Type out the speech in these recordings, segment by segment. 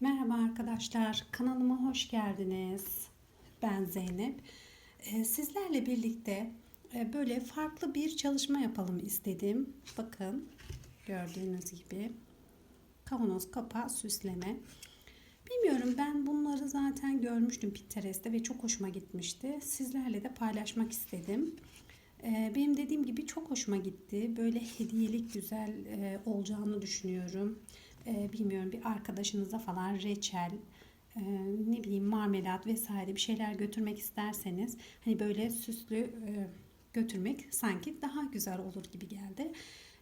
Merhaba arkadaşlar, kanalıma hoş geldiniz. Ben Zeynep. Ee, Sizlerle birlikte e, böyle farklı bir çalışma yapalım istedim. Bakın, gördüğünüz gibi kavanoz kapağı süsleme. Bilmiyorum ben bunları zaten görmüştüm Pinterest'te ve çok hoşuma gitmişti. Sizlerle de paylaşmak istedim. Ee, Benim dediğim gibi çok hoşuma gitti. Böyle hediyelik güzel e, olacağını düşünüyorum. Ee, Bilmiyorum bir arkadaşınıza falan reçel, e, ne bileyim marmelat vesaire bir şeyler götürmek isterseniz hani böyle süslü e, götürmek sanki daha güzel olur gibi geldi.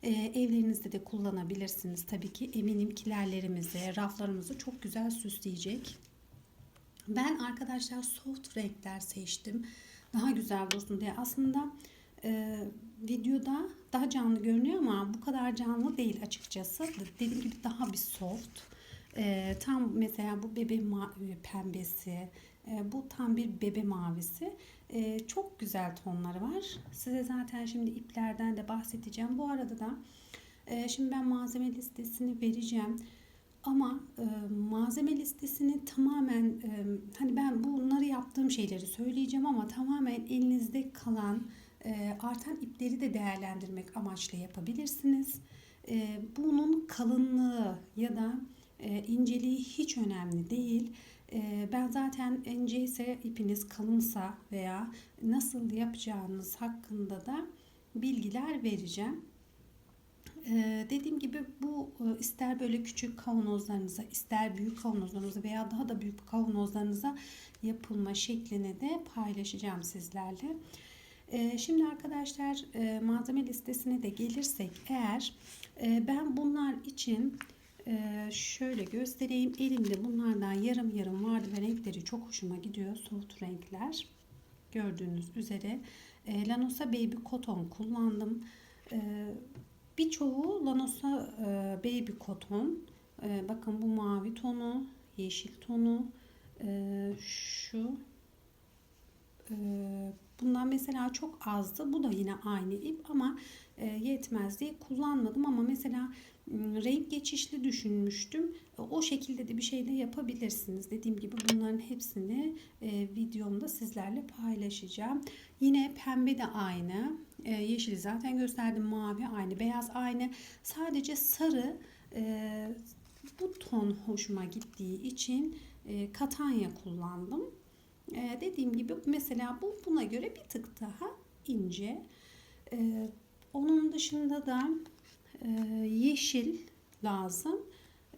Ee, Evlerinizde de kullanabilirsiniz tabii ki. Eminim kilerlerimizi, raflarımızı çok güzel süsleyecek. Ben arkadaşlar soft renkler seçtim. Daha güzel dursun diye. Aslında e, videoda daha canlı görünüyor ama bu kadar canlı değil açıkçası. Dediğim gibi daha bir soft. E, tam mesela bu bebe ma- pembesi, e, bu tam bir bebe mavisi. E, çok güzel tonları var. Size zaten şimdi iplerden de bahsedeceğim. Bu arada da e, şimdi ben malzeme listesini vereceğim. Ama e, malzeme listesini tamamen e, hani ben bunları yaptığım şeyleri söyleyeceğim ama tamamen elinizde kalan e, artan ipleri de değerlendirmek amaçlı yapabilirsiniz. E, bunun kalınlığı ya da e, inceliği hiç önemli değil. E, ben zaten ince ise ipiniz kalınsa veya nasıl yapacağınız hakkında da bilgiler vereceğim. Ee, dediğim gibi bu e, ister böyle küçük kavanozlarınıza ister büyük kavanozlarınıza veya daha da büyük kavanozlarınıza yapılma şeklini de paylaşacağım sizlerle. Ee, şimdi arkadaşlar e, malzeme listesine de gelirsek eğer e, ben bunlar için e, şöyle göstereyim. Elimde bunlardan yarım yarım vardı ve renkleri çok hoşuma gidiyor. Soft renkler. Gördüğünüz üzere Lanosa Baby Cotton kullandım. Birçoğu Lanosa Baby Cotton. Bakın bu mavi tonu, yeşil tonu, şu bundan mesela çok azdı. Bu da yine aynı ip ama e, yetmez diye kullanmadım ama mesela renk geçişli düşünmüştüm. E, O şekilde de bir şey de yapabilirsiniz. Dediğim gibi bunların hepsini e, videomda sizlerle paylaşacağım. Yine pembe de aynı. Yeşili zaten gösterdim. Mavi aynı. Beyaz aynı. Sadece sarı bu ton hoşuma gittiği için katanya kullandım. E, dediğim gibi mesela bu buna göre bir tık daha ince. E, onun dışında da e, yeşil lazım.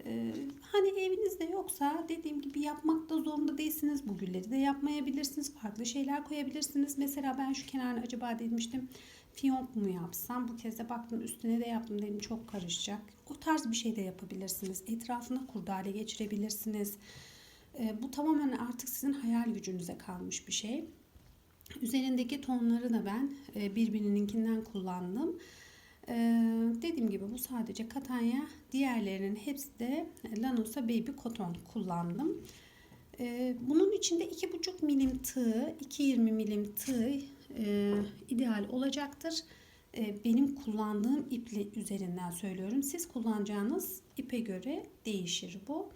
Ee, hani evinizde yoksa dediğim gibi yapmakta zorunda değilsiniz. Bu gülleri de yapmayabilirsiniz. Farklı şeyler koyabilirsiniz. Mesela ben şu kenarına acaba demiştim fiyonk mu yapsam? Bu kez de baktım üstüne de yaptım dedim çok karışacak. O tarz bir şey de yapabilirsiniz. Etrafına kurdale geçirebilirsiniz. Ee, bu tamamen artık sizin hayal gücünüze kalmış bir şey. Üzerindeki tonları da ben e, birbirininkinden kullandım. Ee, dediğim gibi bu sadece katanya. Diğerlerinin hepsi de Lanosa Baby Cotton kullandım. Ee, bunun içinde 2,5 milim tığ, 2,20 milim tığ e, ideal olacaktır. E, benim kullandığım iple üzerinden söylüyorum. Siz kullanacağınız ipe göre değişir bu.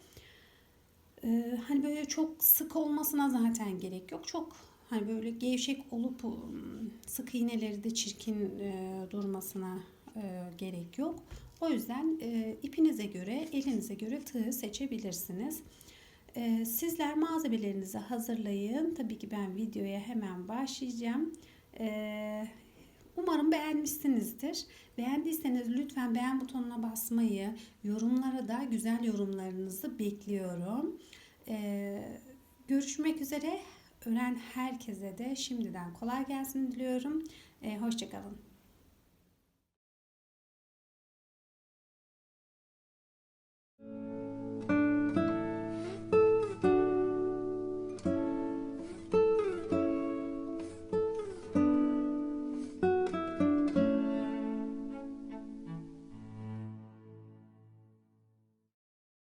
E, hani böyle çok sık olmasına zaten gerek yok. Çok hani böyle gevşek olup ım, sık iğneleri de çirkin e, durmasına e, gerek yok. O yüzden e, ipinize göre, elinize göre tığ seçebilirsiniz. E, sizler malzemelerinizi hazırlayın. Tabii ki ben videoya hemen başlayacağım. E, umarım beğenmişsinizdir. Beğendiyseniz lütfen beğen butonuna basmayı, yorumlara da güzel yorumlarınızı bekliyorum. E, görüşmek üzere. Öğren herkese de şimdiden kolay gelsin diliyorum. E, Hoşçakalın.